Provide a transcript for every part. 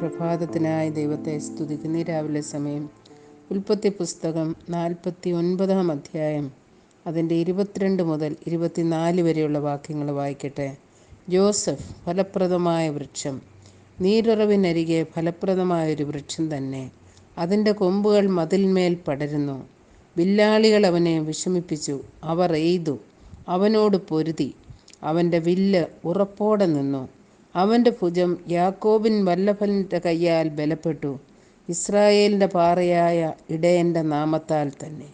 പ്രഭാതത്തിനായി ദൈവത്തെ സ്തുതിക്കുന്ന. രാവിലെ സമയം ഉൽപ്പത്തി പുസ്തകം നാൽപ്പത്തി ഒൻപതാം അധ്യായം. അതിന്റെ ഇരുപത്തിരണ്ട് മുതൽ ഇരുപത്തിനാല് വരെയുള്ള വാക്യങ്ങൾ വായിക്കട്ടെ. ജോസഫ് ഫലപ്രദമായ വൃക്ഷം. നീരുറവിനരികെ ഫലപ്രദമായൊരു വൃക്ഷം തന്നെ. അതിന്റെ കൊമ്പുകൾ മതിൽമേൽ പടരുന്നു. വില്ലാളികൾ അവനെ വിഷമിപ്പിച്ചു. അവർ എയ്തു. അവനോട് പൊരുതി. അവന്റെ വില്ല് ഉറപ്പോടെ നിന്നു. അവന്റെ ഭുജം യാക്കോബിൻ വല്ലഭന്റെ കയ്യാൽ ബലപ്പെട്ടു. ഇസ്രായേലിന്റെ പാറയായ ഇടയന്റെ നാമത്താൽ തന്നെ.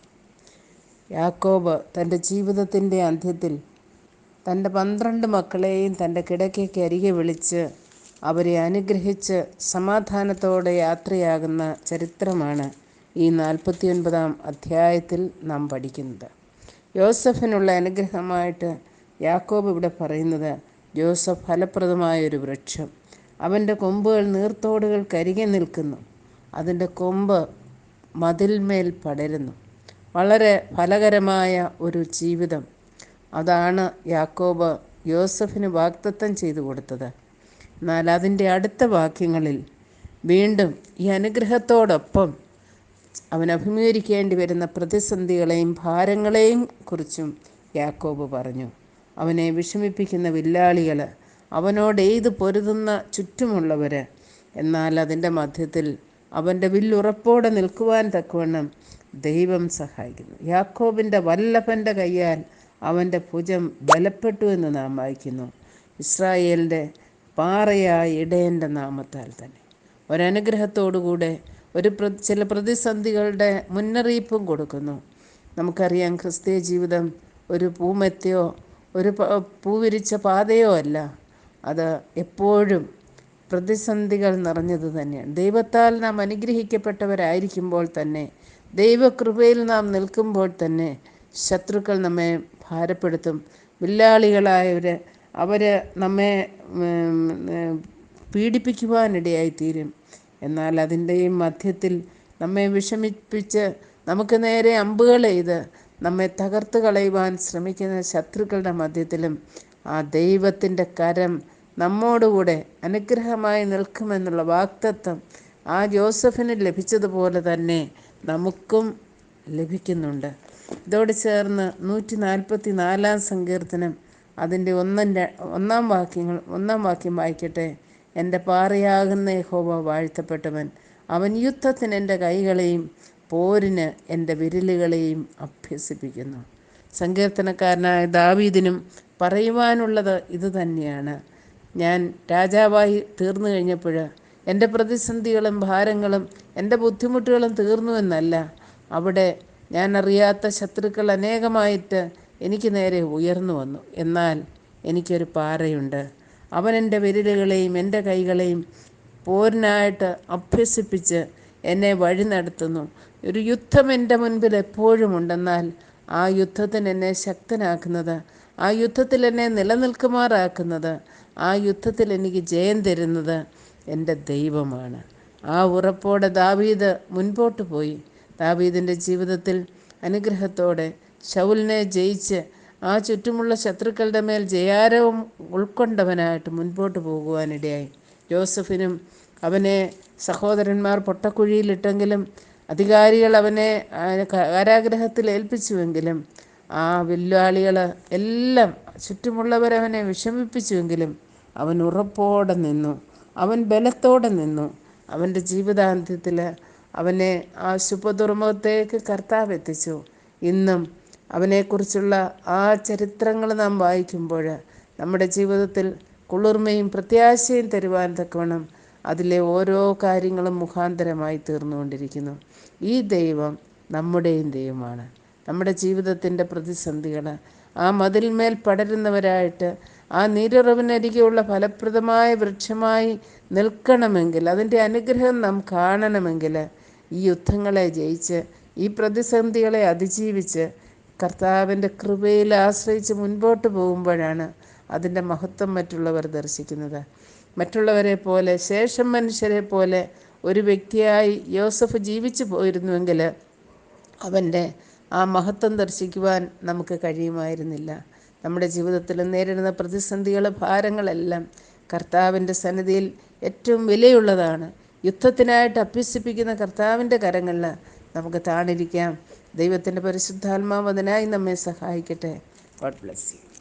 യാക്കോബ് തന്റെ ജീവിതത്തിന്റെ അന്ത്യത്തിൽ തന്റെ പന്ത്രണ്ട് മക്കളെയും തന്റെ കിടക്കയ്ക്ക് അരികെ വിളിച്ച് അവരെ അനുഗ്രഹിച്ച് സമാധാനത്തോടെ യാത്രയാകുന്ന ചരിത്രമാണ് ഈ നാൽപ്പത്തിയൊൻപതാം അധ്യായത്തിൽ നാം പഠിക്കുന്നത്. യോസഫിനുള്ള അനുഗ്രഹമായിട്ട് യാക്കോബ് ഇവിടെ പറയുന്നത് ജോസഫ് ഫലപ്രദമായൊരു വൃക്ഷം. അവന്റെ കൊമ്പുകൾ നീർത്തോടുകൾ കരികെ നിൽക്കുന്നു. അതിന്റെ കൊമ്പ് മതിൽമേൽ പടരുന്നു. വളരെ ഫലകരമായ ഒരു ജീവിതം അതാണ് യാക്കോബ് യോസഫിന് വാക്തത്വം ചെയ്തു കൊടുത്തത്. എന്നാൽ അതിന്റെ അടുത്ത വാക്യങ്ങളിൽ വീണ്ടും ഈ അനുഗ്രഹത്തോടൊപ്പം അവൻ അഭിമുഖീകരിക്കേണ്ടി വരുന്ന പ്രതിസന്ധികളെയും ഭാരങ്ങളെയും കുറിച്ചും യാക്കോബ് പറഞ്ഞു. അവനെ വിഷമിപ്പിക്കുന്ന വില്ലാളികൾ അവനോട് എയ്ത് പൊരുതുന്ന ചുറ്റുമുള്ളവർ എന്നാൽ അതിന്റെ മധ്യത്തിൽ അവന്റെ വില്ലുറപ്പോടെ നിൽക്കുവാൻ തക്കവണ്ണം ദൈവം സഹായിക്കുന്നു. യാക്കോബിന്റെ വല്ലഭന്റെ കയ്യാൽ അവന്റെ ഭുജം ബലപ്പെട്ടു എന്ന് നാം വായിക്കുന്നു. ഇസ്രായേലിന്റെ പാറയായ ഇടയന്റെ നാമത്താൽ തന്നെ. ഒരനുഗ്രഹത്തോടുകൂടെ ഒരു ചില പ്രതിസന്ധികളുടെ മുന്നറിയിപ്പും കൊടുക്കുന്നു. നമുക്കറിയാം ക്രിസ്തീയ ജീവിതം ഒരു പൂമെത്തിയോ ഒരു പൂ വിരിച്ച പാതയോ അല്ല. അത് എപ്പോഴും പ്രതിസന്ധികൾ നിറഞ്ഞത് തന്നെയാണ്. ദൈവത്താൽ നാം അനുഗ്രഹിക്കപ്പെട്ടവരായിരിക്കുമ്പോൾ തന്നെ ദൈവകൃപയിൽ നാം നിൽക്കുമ്പോൾ തന്നെ ശത്രുക്കൾ നമ്മെ ഭാരപ്പെടുത്തും. വില്ലാളികളായവർ അവർ നമ്മെ പീഡിപ്പിക്കുവാനിടയായിത്തീരും. എന്നാൽ അതിന്റെയും മധ്യത്തിൽ നമ്മെ വിഷമിപ്പിച്ച് നമുക്ക് നേരെ അമ്പുകൾ ചെയ്ത് നമ്മെ തകർത്ത് കളയുവാൻ ശ്രമിക്കുന്ന ശത്രുക്കളുടെ മധ്യത്തിലും ആ ദൈവത്തിന്റെ കരം നമ്മോടുകൂടെ അനുഗ്രഹമായി നിൽക്കുമെന്നുള്ള വാക്തത്വം ആ ജോസഫിന് ലഭിച്ചതുപോലെ തന്നെ നമുക്കും ലഭിക്കുന്നുണ്ട്. ഇതോട് ചേർന്ന് നൂറ്റി നാൽപ്പത്തി നാലാം സങ്കീർത്തനം അതിന്റെ ഒന്നും ഒന്നാം വാക്യങ്ങൾ ഒന്നാം വാക്യം വായിക്കട്ടെ. എന്റെ പാറയാകുന്ന ഹോബ വാഴ്ത്തപ്പെട്ടവൻ അവൻ യുദ്ധത്തിന് എന്റെ കൈകളെയും പോരിന് എന്റെ വിരലുകളെയും അഭ്യസിപ്പിക്കുന്നു. സങ്കീർത്തനക്കാരനായ ദാവീദിനും പറയുവാനുള്ളത് ഇത് തന്നെയാണ്. ഞാൻ രാജാവായി തീർന്നു കഴിഞ്ഞപ്പോൾ എന്റെ പ്രതിസന്ധികളും ഭാരങ്ങളും എന്റെ ബുദ്ധിമുട്ടുകളും തീർന്നു എന്നല്ല. അവിടെ ഞാൻ അറിയാത്ത ശത്രുക്കൾ അനേകമായിട്ട് എനിക്ക് നേരെ ഉയർന്നു വന്നു. എന്നാൽ എനിക്കൊരു പാറയുണ്ട്. അവൻ എന്റെ വിരലുകളെയും എന്റെ കൈകളെയും പോരിനായിട്ട് അഭ്യസിപ്പിച്ച് എന്നെ വഴി നടത്തുന്നു. ഒരു യുദ്ധം എന്റെ മുൻപിൽ എപ്പോഴും ഉണ്ടെന്നാൽ ആ യുദ്ധത്തിന് എന്നെ ശക്തനാക്കുന്നത് ആ യുദ്ധത്തിൽ എന്നെ നിലനിൽക്കുമാറാക്കുന്നത് ആ യുദ്ധത്തിൽ എനിക്ക് ജയം തരുന്നത് എന്റെ ദൈവമാണ്. ആ ഉറപ്പോടെ ദാവീദ് മുൻപോട്ട് പോയി. ദാവീദിന്റെ ജീവിതത്തിൽ അനുഗ്രഹത്തോടെ ശൗലിനെ ജയിച്ച് ആ ചുറ്റുമുള്ള ശത്രുക്കളുടെ മേൽ ജയാരവും ഉൾക്കൊണ്ടവനായിട്ട് മുൻപോട്ട് പോകുവാനിടയായി. ജോസഫിനും അവനെ സഹോദരന്മാർ പൊട്ടക്കുഴിയിലിട്ടെങ്കിലും അധികാരികൾ അവനെ കാരാഗ്രഹത്തിൽ ഏൽപ്പിച്ചുവെങ്കിലും ആ വില്ലാളികൾ എല്ലാം ചുറ്റുമുള്ളവരവനെ വിഷമിപ്പിച്ചുവെങ്കിലും അവൻ ഉറപ്പോടെ നിന്നു. അവൻ ബലത്തോടെ നിന്നു. അവന്റെ ജീവിതാന്ത്യത്തിൽ അവനെ ആ ശുഭതുറമുഖത്തേക്ക് കർത്താവ് എത്തിച്ചു. ഇന്നും അവനെക്കുറിച്ചുള്ള ആ ചരിത്രങ്ങൾ നാം വായിക്കുമ്പോൾ നമ്മുടെ ജീവിതത്തിൽ കുളിർമയും പ്രത്യാശയും തരുവാൻ തക്കവണ്ണം അതിലെ ഓരോ കാര്യങ്ങളും മുഖാന്തരമായി തീർന്നുകൊണ്ടിരിക്കുന്നു. ഈ ദൈവം നമ്മുടെയും ദൈവമാണ്. നമ്മുടെ ജീവിതത്തിന്റെ പ്രതിസന്ധികൾ ആ മതിൽമേൽ പടരുന്നവരായിട്ട് ആ നീരുറവിനരികെയുള്ള ഫലപ്രദമായ വൃക്ഷമായി നിൽക്കണമെങ്കിൽ അതിന്റെ അനുഗ്രഹം നാം കാണണമെങ്കിൽ ഈ യുദ്ധങ്ങളെ ജയിച്ച് ഈ പ്രതിസന്ധികളെ അതിജീവിച്ച് കർത്താവിന്റെ കൃപയിൽ ആശ്രയിച്ച് മുൻപോട്ട് പോകുമ്പോഴാണ് അതിന്റെ മഹത്വം മറ്റുള്ളവർ ദർശിക്കുന്നത്. മറ്റുള്ളവരെ പോലെ ശേഷം മനുഷ്യരെ പോലെ ഒരു വ്യക്തിയായി യോസഫ് ജീവിച്ചു പോയിരുന്നുവെങ്കിൽ അവന്റെ ആ മഹത്വം ദർശിക്കുവാൻ നമുക്ക് കഴിയുമായിരുന്നില്ല. നമ്മുടെ ജീവിതത്തിൽ നേരിടുന്ന പ്രതിസന്ധികൾ ഭാരങ്ങളെല്ലാം കർത്താവിന്റെ സന്നിധിയിൽ ഏറ്റവും വിലയുള്ളതാണ്. യുദ്ധത്തിനായിട്ട് അഭ്യസിപ്പിക്കുന്ന കർത്താവിന്റെ കരങ്ങളിൽ നമുക്ക് താണിരിക്കാം. ദൈവത്തിന്റെ പരിശുദ്ധാത്മാവ് അതിനായി നമ്മെ സഹായിക്കട്ടെ. God bless you